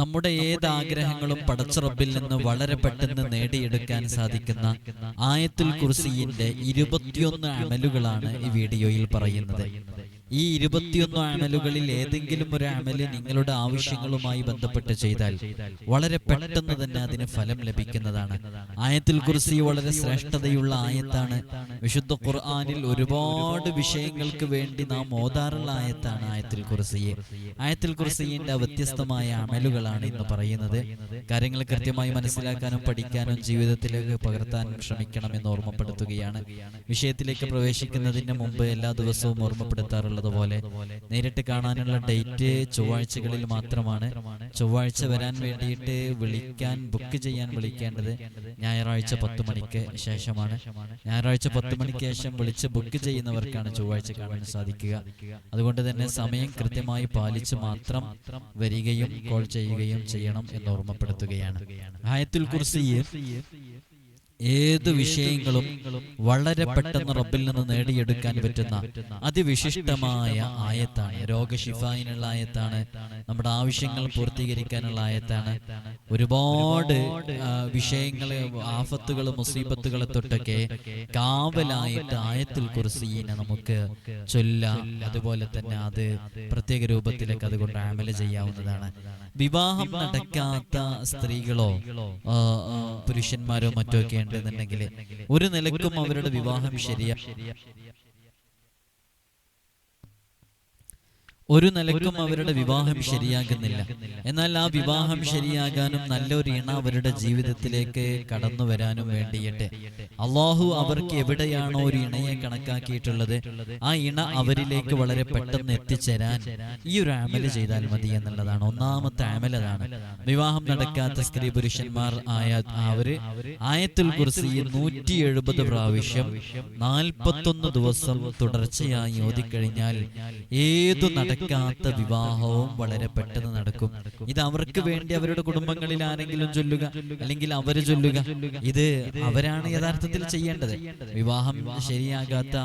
നമ്മുടെ ഏത് ആഗ്രഹങ്ങളും പടച്ച റബ്ബിൽ നിന്ന് വളരെ പെട്ടെന്ന് നേടിയെടുക്കാൻ സാധിക്കുന്ന ആയത്തുൽ കുർസിയിന്റെ ഇരുപത്തിയൊന്ന് അമലുകളാണ് ഈ വീഡിയോയിൽ പറയുന്നത്. ഈ ഇരുപത്തിയൊന്ന് അമലുകളിൽ ഏതെങ്കിലും ഒരു അമൽ നിങ്ങളുടെ ആവശ്യങ്ങളുമായി ബന്ധപ്പെട്ട് ചെയ്താൽ വളരെ പെട്ടെന്ന് തന്നെ അതിന് ഫലം ലഭിക്കുന്നതാണ്. ആയത്തിൽ കുറിച്ച് വളരെ ശ്രേഷ്ഠതയുള്ള ആയത്താണ്. വിശുദ്ധ ഖുർആാനിൽ ഒരുപാട് വിഷയങ്ങൾക്ക് വേണ്ടി നാം ഓതാറുള്ള ആയത്താണ് ആയത്തിൽ കുറിസിയെ ആയത്തിൽ കുർസിയുടെ വ്യത്യസ്തമായ അമലുകളാണ് ഇന്ന് പറയുന്നത്. കാര്യങ്ങൾ കൃത്യമായി മനസ്സിലാക്കാനും പഠിക്കാനും ജീവിതത്തിലേക്ക് പകർത്താനും ശ്രമിക്കണം എന്ന് ഓർമ്മപ്പെടുത്തുകയാണ്. വിഷയത്തിലേക്ക് പ്രവേശിക്കുന്നതിന് മുമ്പ് എല്ലാ ദിവസവും ഓർമ്മപ്പെടുത്താറുള്ളത് പോലെ നേരിട്ട് കാണാനുള്ള ഡേറ്റ് ചൊവ്വാഴ്ചകളിൽ മാത്രമാണ്. ചൊവ്വാഴ്ച വരാൻ വേണ്ടിയിട്ട് വിളിക്കാൻ ബുക്ക് ചെയ്യാൻ വിളിക്കേണ്ടത് ഞായറാഴ്ച പത്ത് മണിക്ക് ശേഷമാണ്. ഞായറാഴ്ച പത്ത് മണിക്ക് ശേഷം വിളിച്ച് ബുക്ക് ചെയ്യുന്നവർക്കാണ് ചൊവ്വാഴ്ച കാണാൻ സാധിക്കുക. അതുകൊണ്ട് തന്നെ സമയം കൃത്യമായി പാലിച്ച് മാത്രം വരികയും കോൾ ചെയ്യുകയും ചെയ്യണം എന്ന് ഓർമ്മപ്പെടുത്തുകയാണ്. ആയത്തുൽ കുർസിയെ ഏത് വിഷയങ്ങളും വളരെ പെട്ടെന്ന് റബ്ബിൽ നിന്ന് നേടിയെടുക്കാൻ പറ്റുന്ന അതിവിശിഷ്ടമായ ആയത്താണ്. രോഗശിഫായിനുള്ള ആയത്താണ്. നമ്മുടെ ആവശ്യങ്ങൾ പൂർത്തീകരിക്കാനുള്ള ആയത്താണ്. ഒരുപാട് വിഷയങ്ങളെ ആഫത്തുകൾ മുസീബത്തുകളെ തൊട്ടൊക്കെ കാവലായിട്ട് ആയത്തിൽ കുർസീനെ നമുക്ക് ചൊല്ലാം. അതുപോലെ തന്നെ അത് പ്രത്യേക രൂപത്തിലേക്ക് അതുകൊണ്ട് അമല ചെയ്യാവുന്നതാണ്. വിവാഹം നടക്കാത്ത സ്ത്രീകളോ പുരുഷന്മാരോ മറ്റോ ഒക്കെ ഉണ്ടെന്നുണ്ടെങ്കിൽ ഒരു നിലക്കും അവരുടെ വിവാഹം ശരിയാ. ഒരു നിലക്കും അവരുടെ വിവാഹം ശരിയാകുന്നില്ല. എന്നാൽ ആ വിവാഹം ശരിയാകാനും നല്ലൊരു ഇണ അവരുടെ ജീവിതത്തിലേക്ക് കടന്നു വരാനും വേണ്ടിയിട്ട്. അള്ളാഹു അവർക്ക് എവിടെയാണോ ഒരു ഇണയെ കണക്കാക്കിയിട്ടുള്ളത് ആ ഇണ അവരിലേക്ക് വളരെ പെട്ടെന്ന് എത്തിച്ചേരാൻ ഈ ഒരു ആമൽ ചെയ്താൽ മതി എന്നുള്ളതാണ് ഒന്നാമത്തെ ആമലതാണ് വിവാഹം നടക്കാത്ത സ്ത്രീ പുരുഷന്മാർ ആയ അവർ ആയത്തുൽ ഈ നൂറ്റി എഴുപത് പ്രാവശ്യം നാൽപ്പത്തൊന്ന് ദിവസം തുടർച്ചയായി ഓതിക്കഴിഞ്ഞാൽ ഏതു നടക്കാത്ത വിവാഹവും വളരെ പെട്ടെന്ന് നടക്കും. ഇത് അവർക്ക് വേണ്ടി അവരുടെ കുടുംബങ്ങളിൽ ആരെങ്കിലും ചൊല്ലുക അല്ലെങ്കിൽ അവർ ചൊല്ലുക. ഇത് അവരാണ് യഥാർത്ഥത്തിൽ ചെയ്യേണ്ടത്. വിവാഹം ശരിയാകാത്ത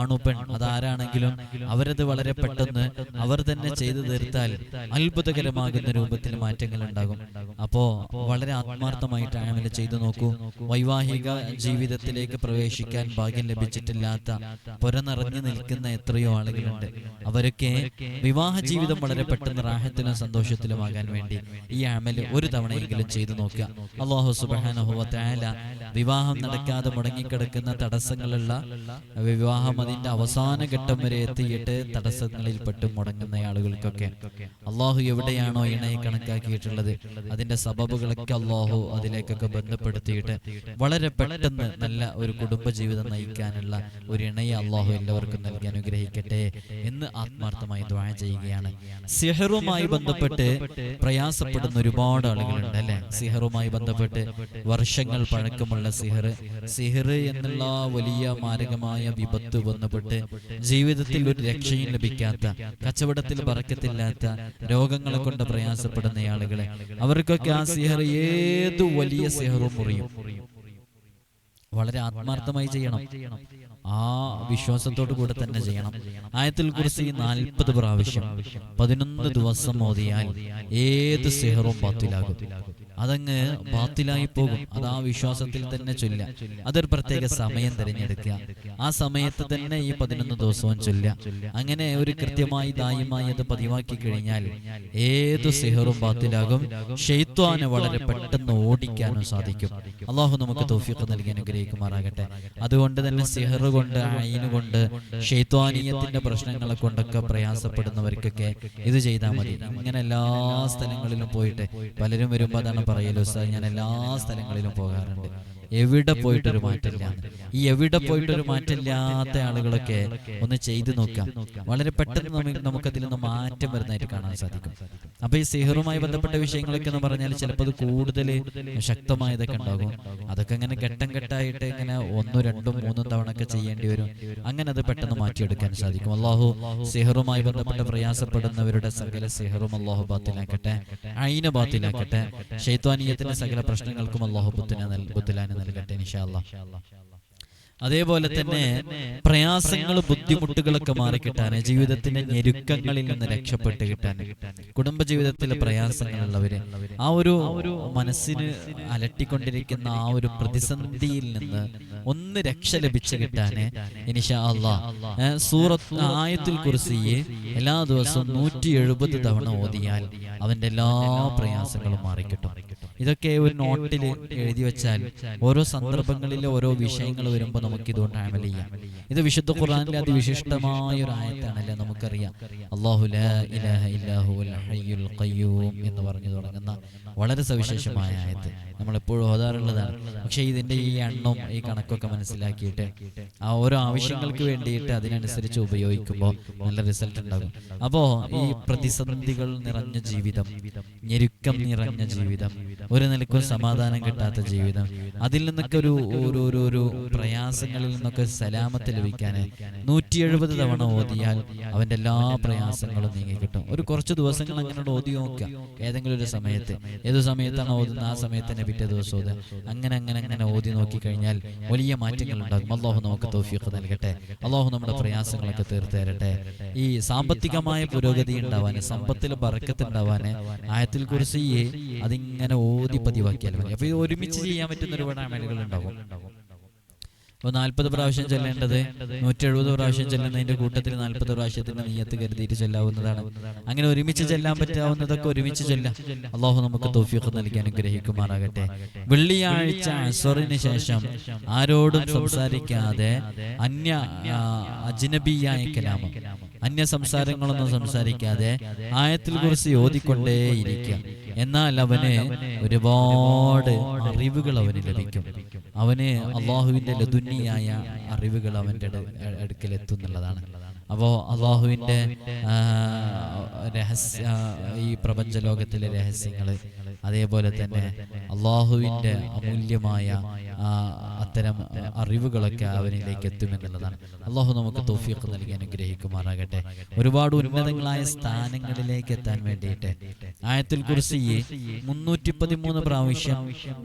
ആണോ പെൺ? അതാരാണെങ്കിലും അവരത് വളരെ പെട്ടെന്ന് അവർ തന്നെ ചെയ്തു തീർത്താൽ അത്ഭുതകരമാകുന്ന രൂപത്തിൽ മാറ്റങ്ങൾ ഉണ്ടാകും. അപ്പോ വളരെ ആത്മാർത്ഥമായിട്ട് അങ്ങനെ ചെയ്തു നോക്കൂ. വൈവാഹിക ജീവിതത്തിലേക്ക് പ്രവേശിക്കാൻ ഭാഗ്യം ലഭിച്ചിട്ടില്ലാത്ത പുര നിറഞ്ഞു നിൽക്കുന്ന എത്രയോ ആളുകളുണ്ട്. അവരൊക്കെ വിവാഹ ജീവിതം വളരെ പെട്ടെന്ന് റാഹത്തിലും സന്തോഷത്തിലുമാകാൻ വേണ്ടി ഈ അമൽ ഒരു തവണയെങ്കിലും ചെയ്തു നോക്കുക. അള്ളാഹു സുബാനുഭവത്തായ വിവാഹം നടക്കാതെ മുടങ്ങിക്കിടക്കുന്ന തടസ്സങ്ങളുള്ള വിവാഹം അതിന്റെ അവസാന ഘട്ടം വരെ എത്തിയിട്ട് തടസ്സങ്ങളിൽ പെട്ട് മുടങ്ങുന്ന ആളുകൾക്കൊക്കെ. അള്ളാഹു എവിടെയാണോ ഇണയെ കണക്കാക്കിയിട്ടുള്ളത് അതിന്റെ സബബുകളൊക്കെ അള്ളാഹു അതിലേക്കൊക്കെ ബന്ധപ്പെടുത്തിയിട്ട് വളരെ പെട്ടെന്ന് നല്ല ഒരു കുടുംബ ജീവിതം നയിക്കാനുള്ള ഒരു ഇണയെ അള്ളാഹു എല്ലാവർക്കും നൽകി അനുഗ്രഹിക്കട്ടെ എന്ന് ആത്മാർത്ഥമായി ദ്വാ ചെയ്യുകയാണ്. സിഹറുമായി ബന്ധപ്പെട്ട് പ്രയാസപ്പെടുന്ന ഒരുപാട് ആളുകളുണ്ട് അല്ലെ? സിഹറുമായി ബന്ധപ്പെട്ട് വർഷങ്ങൾ പഴക്കമുള്ള സിഹർ സിഹർ എന്നുള്ള വലിയ മാരകമായ വിപത്ത് ബന്ധപ്പെട്ട് ജീവിതത്തിൽ ഒരു രക്ഷയും ലഭിക്കാത്ത കച്ചവടത്തിൽ പറക്കത്തില്ലാത്ത രോഗങ്ങളെ കൊണ്ട് പ്രയാസപ്പെടുന്ന ആളുകളെ. അവർക്കൊക്കെ ആ സിഹർ ഏത് വലിയ സിഹറും മുറിയും. വളരെ ആത്മാർത്ഥമായി ചെയ്യണം. ആ വിശ്വാസത്തോടു കൂടെ തന്നെ ചെയ്യണം. ആയത്തിൽ കുറിച്ച് നാൽപ്പത് പ്രാവശ്യം പതിനൊന്ന് ദിവസം ഓതിയാൽ ഏത് സിഹറും ബാത്തിലാകും. അതങ്ങ് ബാത്തിലായി പോകും. അത് ആ വിശ്വാസത്തിൽ തന്നെ ചൊല്ല അതൊരു പ്രത്യേക സമയം തിരഞ്ഞെടുക്കുക. ആ സമയത്ത് തന്നെ ഈ പതിനൊന്ന് ദിവസവും ചൊല്ല അങ്ങനെ ഒരു കൃത്യമായി ദായമായി അത് പതിവാക്കി കഴിഞ്ഞാൽ ഏത് സിഹറും ബാത്തിലാകും. ഷെയ്ത്വാന് വളരെ പെട്ടെന്ന് ഓടിക്കാനും സാധിക്കും. അള്ളാഹു നമുക്ക് തോഫിയൊക്കെ നൽകി അനുഗ്രഹിക്കുമാറാകട്ടെ. അതുകൊണ്ട് തന്നെ സിഹർ കൊണ്ട് അയിന് കൊണ്ട് ഷെയ്ത്വാനീയത്തിന്റെ പ്രശ്നങ്ങളെ കൊണ്ടൊക്കെ പ്രയാസപ്പെടുന്നവർക്കൊക്കെ ഇത് ചെയ്താൽ മതി. ഇങ്ങനെ എല്ലാ സ്ഥലങ്ങളിലും പോയിട്ട് പലരും വരുമ്പോൾ അതാണ് പറയലോ സാർ? ഞാൻ എല്ലാ സ്ഥലങ്ങളിലും പോകാറുണ്ട്. എവിടെ പോയിട്ടൊരു മാറ്റമില്ല. ഈ എവിടെ പോയിട്ടൊരു മാറ്റമില്ലാത്ത ആളുകളൊക്കെ ഒന്ന് ചെയ്തു നോക്കാം. വളരെ പെട്ടെന്ന് നമുക്ക് നമുക്കതിൽ നിന്ന് മാറ്റം വരുന്നതായിട്ട് കാണാൻ സാധിക്കും. അപ്പൊ ഈ സിഹറുമായി ബന്ധപ്പെട്ട വിഷയങ്ങളൊക്കെ എന്ന് പറഞ്ഞാൽ ചിലപ്പോൾ അത് കൂടുതൽ ശക്തമായതൊക്കെ ഉണ്ടാകും. അതൊക്കെ ഇങ്ങനെ ഘട്ടം ഘട്ടമായിട്ട് ഇങ്ങനെ ഒന്നും രണ്ടും മൂന്നും തവണ ഒക്കെ ചെയ്യേണ്ടി വരും. അങ്ങനെ അത് പെട്ടെന്ന് മാറ്റിയെടുക്കാൻ സാധിക്കും. അള്ളാഹു സിഹറുമായി ബന്ധപ്പെട്ട് പ്രയാസപ്പെടുന്നവരുടെ സകല സിഹറും അള്ളാഹു ബാത്തിലാക്കട്ടെ. അയിന ബാത്തിലാക്കട്ടെ. ഷെയ്ത്വാനീയത്തിന്റെ സകല പ്രശ്നങ്ങൾക്കും അള്ളാഹു ബുദ്ധിലാന് നൽകട്ടെ അതേപോലെ തന്നെ പ്രയാസങ്ങൾ ബുദ്ധിമുട്ടുകളൊക്കെ മാറി മാറിക്കിട്ടാന് ജീവിതത്തിന്റെ ഞെരുക്കങ്ങളിൽ നിന്ന് രക്ഷപ്പെട്ട് കിട്ടാൻ കുടുംബജീവിതത്തിലെ പ്രയാസങ്ങളുള്ളവര് ആ ഒരു മനസ്സിന് അലട്ടിക്കൊണ്ടിരിക്കുന്ന ആ ഒരു പ്രതിസന്ധിയിൽ നിന്ന് ഒന്ന് രക്ഷ ലഭിച്ചു കിട്ടാന് ഇനിഷാ അള്ളാ സൂറത്ത് ആയത്തിൽ കുറിസിയെ എല്ലാ ദിവസവും നൂറ്റി എഴുപത് തവണ ഓതിയാൽ അവന്റെ എല്ലാ പ്രയാസങ്ങളും മാറിക്കിട്ടും. ഇതൊക്കെ ഒരു നോട്ടിൽ എഴുതി വെച്ചാൽ ഓരോ സന്ദർഭങ്ങളിൽ ഓരോ വിഷയങ്ങൾ വരുമ്പോൾ നമുക്ക് ഇതുകൊണ്ട് അമൽ ചെയ്യാം. ഇത് വിശുദ്ധ ഖുർആനിലെ അതിവിശിഷ്ടമായ ഒരു ആയത്താണല്ലേ നമുക്കറിയാം. അള്ളാഹു എന്ന് പറഞ്ഞു തുടങ്ങുന്ന വളരെ സവിശേഷമായ ആയത്ത്. നമ്മൾ എപ്പോഴും ഓതാറുള്ളതാണ്. പക്ഷേ ഇതിന്റെ ഈ എണ്ണം ഈ കണക്കൊക്കെ മനസ്സിലാക്കിയിട്ട് ആ ഓരോ ആവശ്യങ്ങൾക്ക് വേണ്ടിയിട്ട് അതിനനുസരിച്ച് ഉപയോഗിക്കുമ്പോൾ നല്ല റിസൾട്ട് ഉണ്ടാകും. അപ്പോ ഈ പ്രതിസന്ധികൾ നിറഞ്ഞ ജീവിതം ഞെരുക്കം നിറഞ്ഞ ജീവിതം ഒരു നിലക്കും സമാധാനം കിട്ടാത്ത ജീവിതം. അതിൽ നിന്നൊക്കെ ഒരു ഓരോരോ ഒരു പ്രയാസങ്ങളിൽ നിന്നൊക്കെ സലാമത്ത് ലഭിക്കാൻ നൂറ്റി എഴുപത് തവണ ഓതിയാൽ അവന്റെ എല്ലാ പ്രയാസങ്ങളും നീങ്ങി കിട്ടും. ഒരു കുറച്ച് ദിവസങ്ങൾ അങ്ങനെ ഓതി നോക്കാം. ഏതെങ്കിലും ഒരു സമയത്ത്. ഏത് സമയത്താണ് ഓതുന്നത് ആ സമയത്ത് തന്നെ പിറ്റേ ദിവസം ഓതുക. അങ്ങനെ അങ്ങനെ അങ്ങനെ ഓതി നോക്കിക്കഴിഞ്ഞാൽ വലിയ മാറ്റങ്ങൾ ഉണ്ടാകും. അള്ളാഹു നമുക്ക് തോഫിയൊക്കെ നൽകട്ടെ. അള്ളാഹു നമ്മുടെ പ്രയാസങ്ങളൊക്കെ തീർത്ത് തരട്ടെ. ഈ സാമ്പത്തികമായ പുരോഗതി ഉണ്ടാവാൻ സമ്പത്തിൽ ബറക്കത്ത് ഉണ്ടാവാന് ആയത്തിൽ കുറിച്ച് അതിങ്ങനെ ഓതി പതിവാക്കിയാൽ മതി. അപ്പൊ ഇത് ഒരുമിച്ച് ചെയ്യാൻ പറ്റുന്ന ഒരുപാട് അമലുകൾ ഉണ്ടാകും. അപ്പോൾ നാൽപ്പത് പ്രാവശ്യം ചൊല്ലേണ്ടത് നൂറ്റി എഴുപത് പ്രാവശ്യം ചെല്ലുന്നതിന്റെ കൂട്ടത്തിൽ നാൽപ്പത് പ്രാവശ്യത്തിന്റെ നീയത്ത് കരുതിയിട്ട് ചൊല്ലാവുന്നതാണ്. അങ്ങനെ ഒരുമിച്ച് ചെല്ലാൻ പറ്റാവുന്നതൊക്കെ ഒരുമിച്ച് ചൊല്ലാം. അള്ളാഹു നമുക്ക് തോഫിയൊക്കെ നൽകി അനുഗ്രഹിക്കുമാറാകട്ടെ. വെള്ളിയാഴ്ച അസറിന് ശേഷം ആരോടും സംസാരിക്കാതെ അന്യ അജ്നബിയായ കലാമം. അന്യ സംസാരങ്ങളൊന്നും സംസാരിക്കാതെ ആയത്തിൽ കുറിച്ച് ഓതിക്കൊണ്ടേയിരിക്കുക എന്നാൽ അവന് ഒരുപാട് അറിവുകൾ അവന് ലഭിക്കും. അവന് അള്ളാഹുവിന്റെ ലതുന്നിയായ അറിവുകൾ അവന്റെ അടുക്കലെത്തും അടുക്കൽ എത്തുന്നുള്ളതാണ്. അപ്പോ അള്ളാഹുവിന്റെ രഹസ്യ ഈ പ്രപഞ്ച ലോകത്തിലെ രഹസ്യങ്ങൾ അതേപോലെ തന്നെ അള്ളാഹുവിന്റെ അമൂല്യമായ അത്തരം അറിവുകളൊക്കെ അവനിലേക്ക് എത്തുമെന്നുള്ളതാണ്. അള്ളാഹു നമുക്ക് തോഫിയൊക്കെ നൽകി അനുഗ്രഹിക്കുമാറാകട്ടെ. ഒരുപാട് ഉന്നതങ്ങളായ സ്ഥാനങ്ങളിലേക്ക് എത്താൻ വേണ്ടിയിട്ട്. ആയത്തിൽ കുറിച്ച് മുന്നൂറ്റി പതിമൂന്ന് പ്രാവശ്യം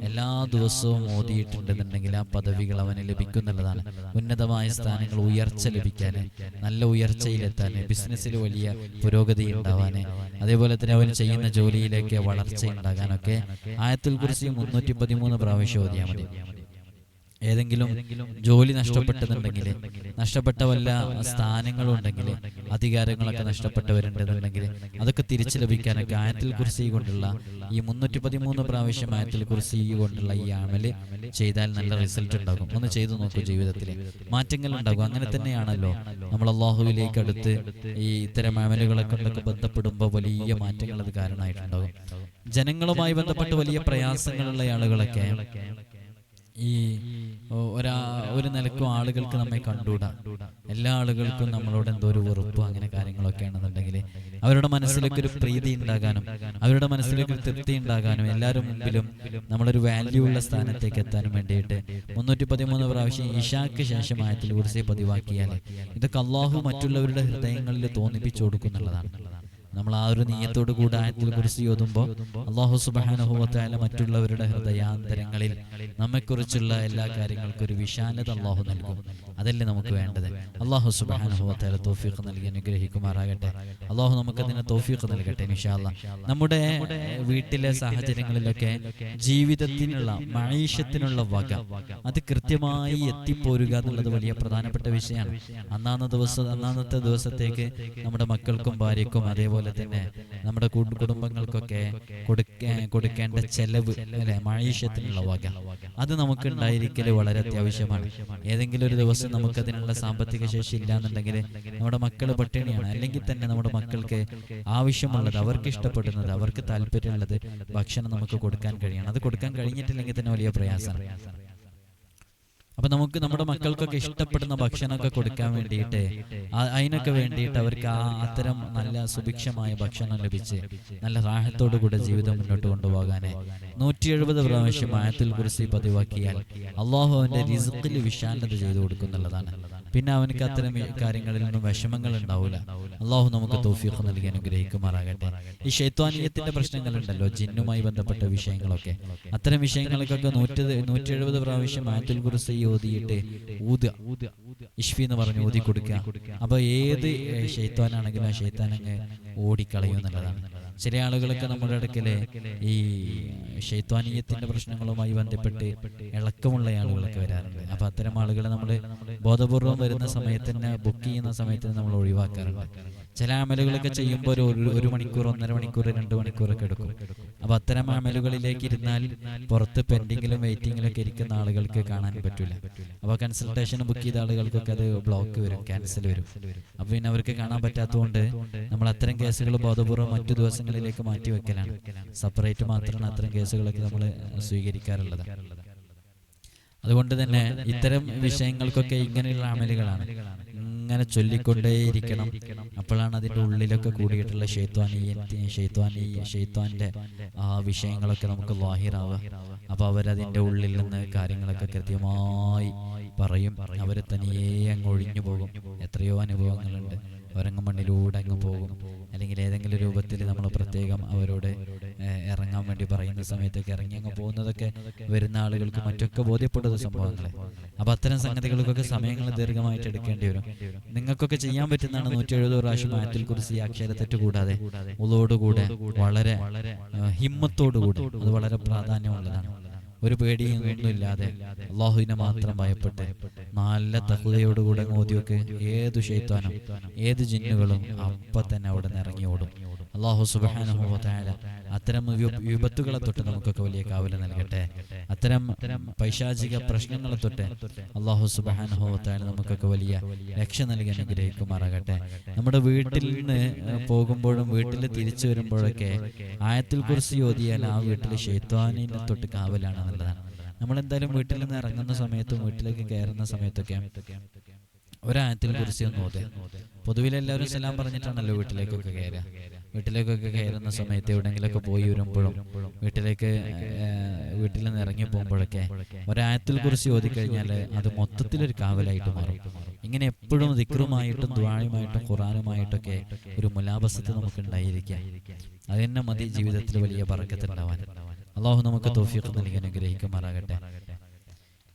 എല്ലാ ദിവസവും ഓതിയിട്ടുണ്ടെന്നുണ്ടെങ്കിൽ ആ പദവികൾ അവന് ലഭിക്കുന്നുള്ളതാണ്. ഉന്നതമായ സ്ഥാനങ്ങൾ ഉയർച്ച ലഭിക്കാൻ നല്ല ഉയർച്ചയിലെത്താൻ ബിസിനസ്സിൽ വലിയ പുരോഗതി ഉണ്ടാവാൻ അതേപോലെ തന്നെ അവൻ ചെയ്യുന്ന ജോലിയിലേക്ക് വളർച്ച ഉണ്ടാകാനൊക്കെ ആയത്തിൽ കുറിച്ച് മുന്നൂറ്റി പതിമൂന്ന് പ്രാവശ്യം ഓതിയാൽ മതി. ഏതെങ്കിലും ജോലി നഷ്ടപ്പെട്ടതുണ്ടെങ്കിൽ നഷ്ടപ്പെട്ട വല്ല സ്ഥാനങ്ങളും ഉണ്ടെങ്കിൽ അധികാരങ്ങളൊക്കെ നഷ്ടപ്പെട്ടവരുണ്ടെന്നുണ്ടെങ്കിൽ അതൊക്കെ തിരിച്ചു ലഭിക്കാനൊക്കെ ആയത്തിൽ കുറിച്ച് കൊണ്ടുള്ള ഈ മുന്നൂറ്റി പതിമൂന്ന് പ്രാവശ്യം ആയത്തിൽ കുറിച്ച് കൊണ്ടുള്ള ഈ അമൽ ചെയ്താൽ നല്ല റിസൾട്ട് ഉണ്ടാകും. ഒന്ന് ചെയ്തു നോക്കൂ ജീവിതത്തിൽ മാറ്റങ്ങൾ ഉണ്ടാകും. അങ്ങനെ തന്നെയാണല്ലോ. നമ്മൾ അള്ളാഹുവിലേക്ക് അടുത്ത് ഈ ഇത്തരം അമലുകളൊക്കെ കൊണ്ടൊക്കെ ബന്ധപ്പെടുമ്പോൾ വലിയ മാറ്റങ്ങൾ അത് കാരണമായിട്ടുണ്ടാകും. ജനങ്ങളുമായി ബന്ധപ്പെട്ട് വലിയ പ്രയാസങ്ങളുള്ള ആളുകളൊക്കെ ഈ ഒരാ ഒരു നിലക്കും ആളുകൾക്ക് നമ്മെ കണ്ടുകൂടാ. എല്ലാ ആളുകൾക്കും നമ്മളോട് എന്തോ ഒരു വെറുപ്പ് അങ്ങനെ കാര്യങ്ങളൊക്കെ ആണെന്നുണ്ടെങ്കിൽ അവരുടെ മനസ്സിലേക്ക് ഒരു പ്രീതി ഉണ്ടാകാനും അവരുടെ മനസ്സിലേക്ക് ഒരു തൃപ്തി ഉണ്ടാകാനും എല്ലാവരും മുമ്പിലും നമ്മളൊരു വാല്യൂ ഉള്ള സ്ഥാനത്തേക്ക് എത്താനും വേണ്ടിയിട്ട് മുന്നൂറ്റി പതിമൂന്ന് പ്രാവശ്യം ഇഷാക്ക് ശേഷം ആയത്തിൽ പതിവാക്കിയാൽ ഇതൊക്കെ അള്ളാഹു മറ്റുള്ളവരുടെ ഹൃദയങ്ങളിൽ തോന്നിപ്പിച്ചു കൊടുക്കുന്നുള്ളതാണ് നമ്മൾ ആ ഒരു നീയത്തോട് കൂടെ ആയത്തിൽ കുറിച്ച് ഓതുമ്പോൾ അള്ളാഹു സുബാനുഭവത്തായ മറ്റുള്ളവരുടെ ഹൃദയാന്തരങ്ങളിൽ നമ്മെക്കുറിച്ചുള്ള എല്ലാ കാര്യങ്ങൾക്കും ഒരു വിശാലത അള്ളാഹു നൽകും. അതല്ലേ നമുക്ക് വേണ്ടത്? അള്ളാഹു സുബാനുഭവത്തായ തോഫീഖ് നൽകി അനുഗ്രഹിക്കുമാറാകട്ടെ. അള്ളാഹു നമുക്ക് അതിനെ തോഫീഖ് നൽകട്ടെ നിഷാല്ല നമ്മുടെ വീട്ടിലെ സാഹചര്യങ്ങളിലൊക്കെ ജീവിതത്തിനുള്ള മഴീഷത്തിനുള്ള വക അത് കൃത്യമായി എത്തിപ്പോരുക എന്നുള്ളത് വലിയ പ്രധാനപ്പെട്ട വിഷയമാണ്. അന്നാന്ന ദിവസം അന്നാന്നത്തെ ദിവസത്തേക്ക് നമ്മുടെ മക്കൾക്കും ഭാര്യക്കും അതേപോലെ തന്നെ നമ്മുടെ കുടുംബങ്ങൾക്കൊക്കെ കൊടുക്കാൻ കൊടുക്കേണ്ട ചെലവ് അല്ലെ മഴീഷത്തിനുള്ള വക. അത് നമുക്ക് ഉണ്ടായിരിക്കൽ വളരെ അത്യാവശ്യമാണ്. ഏതെങ്കിലും ഒരു ദിവസം നമുക്ക് അതിനുള്ള സാമ്പത്തിക ശേഷി ഇല്ലാന്നുണ്ടെങ്കിൽ നമ്മുടെ മക്കൾ പട്ടിണിയാണ്. അല്ലെങ്കിൽ തന്നെ നമ്മുടെ മക്കൾക്ക് ആവശ്യമുള്ളത് അവർക്ക് ഇഷ്ടപ്പെടുന്നത് അവർക്ക് താല്പര്യമുള്ളത് ഭക്ഷണം നമുക്ക് കൊടുക്കാൻ കഴിയണം. അത് കൊടുക്കാൻ കഴിഞ്ഞിട്ടില്ലെങ്കിൽ തന്നെ വലിയ പ്രയാസമാണ്. അപ്പൊ നമുക്ക് നമ്മുടെ മക്കൾക്കൊക്കെ ഇഷ്ടപ്പെടുന്ന ഭക്ഷണമൊക്കെ കൊടുക്കാൻ വേണ്ടിയിട്ട് അതിനൊക്കെ വേണ്ടിയിട്ട് അവർക്ക് ആ അത്തരം നല്ല സുഭിക്ഷമായ ഭക്ഷണം ലഭിച്ച് നല്ല റാഹത്തോടു കൂടെ ജീവിതം മുന്നോട്ട് കൊണ്ടുപോകാന് നൂറ്റി എഴുപത് പ്രാവശ്യം ആയത്തിൽ കുറിച്ച് പതിവാക്കിയാൽ അള്ളാഹു അവന്റെ റിസുക്കിൽ വിശാലത ചെയ്തു കൊടുക്കുന്നുള്ളതാണ് പിന്നെ അവനക്ക് അത്തരം കാര്യങ്ങളിൽ നിന്നും വിഷമങ്ങൾ ഉണ്ടാവില്ല അള്ളാഹു നമുക്ക് തോഫീഖ് നൽകി അനുഗ്രഹിക്കുമാറാകട്ടെ. ഈ ഷെയ്ത്വാനീയത്തിന്റെ പ്രശ്നങ്ങളുണ്ടല്ലോ ജിന്നുമായി ബന്ധപ്പെട്ട വിഷയങ്ങളൊക്കെ. അത്തരം വിഷയങ്ങൾക്കൊക്കെ നൂറ്റി നൂറ്റി എഴുപത് പ്രാവശ്യം ആറ്റുൽ കുറിച്ച് ഓതിയിട്ട് ഊത്. ഇഷ്ഫി എന്ന് പറഞ്ഞ് ഊതി കൊടുക്കുക അപ്പൊ ഏത് ശൈത്വാനാണെങ്കിലും ആ ഷെയ്ത്താൻ അങ്ങ് ഓടിക്കളയും എന്നുള്ളതാണ്. ചില ആളുകളൊക്കെ നമ്മുടെ അടുക്കൽ ഈ ഷെയ്ത്വാനീയത്തിന്റെ പ്രശ്നങ്ങളുമായി ബന്ധപ്പെട്ട് ഇളക്കമുള്ള ആളുകളൊക്കെ വരാറുണ്ട്. അപ്പൊ അത്തരം ആളുകളെ നമ്മൾ ബോധപൂർവം വരുന്ന സമയത്ത് തന്നെ ബുക്ക് ചെയ്യുന്ന സമയത്ത് നമ്മൾ ഒഴിവാക്കാറുണ്ട്. ചില അമലുകളൊക്കെ ചെയ്യുമ്പോൾ ഒരു ഒരു- മണിക്കൂർ ഒന്നര മണിക്കൂർ രണ്ട് മണിക്കൂറൊക്കെ എടുക്കും. അപ്പൊ അത്തരം അമലുകളിലേക്ക് ഇരുന്നാൽ പുറത്ത് പെൻഡിങ്ങിലും വെയിറ്റിംഗിലും ഒക്കെ ഇരിക്കുന്ന ആളുകൾക്ക് കാണാൻ പറ്റില്ല അപ്പൊ കൺസൾട്ടേഷൻ ബുക്ക് ചെയ്ത ആളുകൾക്കൊക്കെ അത് ബ്ലോക്ക് വരും ക്യാൻസൽ വരും. അപ്പൊ പിന്നെ അവർക്ക് കാണാൻ പറ്റാത്തതുകൊണ്ട് നമ്മൾ അത്തരം കേസുകൾ ബോധപൂർവം മറ്റു ദിവസങ്ങളിലേക്ക് മാറ്റി വെക്കലാണ്. സെപ്പറേറ്റ് മാത്രമാണ് അത്തരം കേസുകളൊക്കെ നമ്മൾ സ്വീകരിക്കാറുള്ളത്. അതുകൊണ്ട് തന്നെ ഇത്തരം വിഷയങ്ങൾക്കൊക്കെ ഇങ്ങനെയുള്ള അമലുകളാണ്. ഇങ്ങനെ ചൊല്ലിക്കൊണ്ടേയിരിക്കണം. അപ്പോഴാണ് അതിന്റെ ഉള്ളിലൊക്കെ കൂടിയിട്ടുള്ള ഷെയ്ത്വാനി ഷെയ്ത്വാനി ഷെയ്ത്വാന്റെ ആ വിഷയങ്ങളൊക്കെ നമുക്ക് വാഹിറാവുക അപ്പൊ അവരതിന്റെ ഉള്ളിൽ നിന്ന് കാര്യങ്ങളൊക്കെ കൃത്യമായി പറയും. അവരെ തനിയേ അങ്ങ് ഒഴിഞ്ഞു പോകും. എത്രയോ അനുഭവങ്ങളുണ്ട്. ഒരങ്ങ് മണ്ണിലൂടെ അങ്ങ് പോകും. അല്ലെങ്കിൽ ഏതെങ്കിലും രൂപത്തിൽ നമ്മൾ പ്രത്യേകം അവരോട് ഇറങ്ങാൻ വേണ്ടി പറയുന്ന സമയത്തൊക്കെ ഇറങ്ങി അങ്ങ് പോകുന്നതൊക്കെ വരുന്ന ആളുകൾക്ക് മറ്റൊക്കെ ബോധ്യപ്പെടുന്ന സംഭവങ്ങളെ. അപ്പൊ അത്തരം സംഗതികൾക്കൊക്കെ സമയങ്ങൾ ദീർഘമായിട്ട് എടുക്കേണ്ടി വരും. നിങ്ങൾക്കൊക്കെ ചെയ്യാൻ പറ്റുന്നതാണ് നൂറ്റി എഴുപത് പ്രാവശ്യം ആറ്റിൽ കുറിച്ച് ഈ അക്ഷരത്തെറ്റ് കൂടാതെ ഉള്ളോടുകൂടെ വളരെ ഹിമ്മത്തോടുകൂടി. അത് വളരെ പ്രാധാന്യമുള്ളതാണ്. ഒരു പേടിയും ഒന്നുമില്ലാതെ അള്ളാഹുവിനെ മാത്രം ഭയപ്പെട്ട് നല്ല തഹുതയോടുകൂടെ മോദിയൊക്കെ ഏതു ശൈത്വാനും ഏത് ജിന്നുകളും അപ്പൊ തന്നെ അവിടെ നിന്ന് ഇറങ്ങി ഓടും. അള്ളാഹു സുബാനുഭവത്തായ അത്തരം വിപത്തുകളെ തൊട്ട് നമുക്കൊക്കെ വലിയ കാവല നൽകട്ടെ. അത്തരം പൈശാചിക പ്രശ്നങ്ങളെ തൊട്ട് അള്ളാഹു സുബാനുഭവത്തായ നമുക്കൊക്കെ വലിയ രക്ഷ നൽകി അനുഗ്രഹിക്കുമാറാകട്ടെ. നമ്മുടെ വീട്ടിൽ നിന്ന് പോകുമ്പോഴും വീട്ടിൽ തിരിച്ചു വരുമ്പോഴൊക്കെ ആയത്തിൽ കുറിച്ച് ഓതിയാൽ ആ വീട്ടിൽ ഷെയ്ത്വാനിനെ തൊട്ട് കാവലാണെന്നുള്ളതാണ് നമ്മൾ എന്തായാലും വീട്ടിൽ നിന്ന് ഇറങ്ങുന്ന സമയത്തും വീട്ടിലേക്ക് കയറുന്ന സമയത്തൊക്കെ ഒരായത്തിൽ കുറിച്ച് ഒന്ന് ഓതുക. പൊതുവിൽ എല്ലാവരും സലാം പറഞ്ഞിട്ടാണല്ലോ വീട്ടിലേക്കൊക്കെ കയറുക വീട്ടിലേക്കൊക്കെ കയറുന്ന സമയത്ത് എവിടെയെങ്കിലൊക്കെ പോയി വരുമ്പോഴും വീട്ടിലേക്ക് വീട്ടിൽ നിന്ന് ഇറങ്ങി പോകുമ്പോഴൊക്കെ ഒരായത്തിൽ കുറിച്ച് ഓതിക്കഴിഞ്ഞാൽ അത് മൊത്തത്തിലൊരു കാവലായിട്ട് മാറും. ഇങ്ങനെ എപ്പോഴും ദിക്റുമായിട്ടും ദ്വാഴുമായിട്ടും ഖുറാനുമായിട്ടൊക്കെ ഒരു മുലാബസത്ത് നമുക്ക് ഉണ്ടായിരിക്കാം അത് തന്നെ മതി ജീവിതത്തിൽ വലിയ പറക്കത്തുണ്ടാവാൻ. അള്ളാഹു നമുക്ക് തോഫിയൊക്കെ നൽകി അനുഗ്രഹിക്കുമാറാകട്ടെ.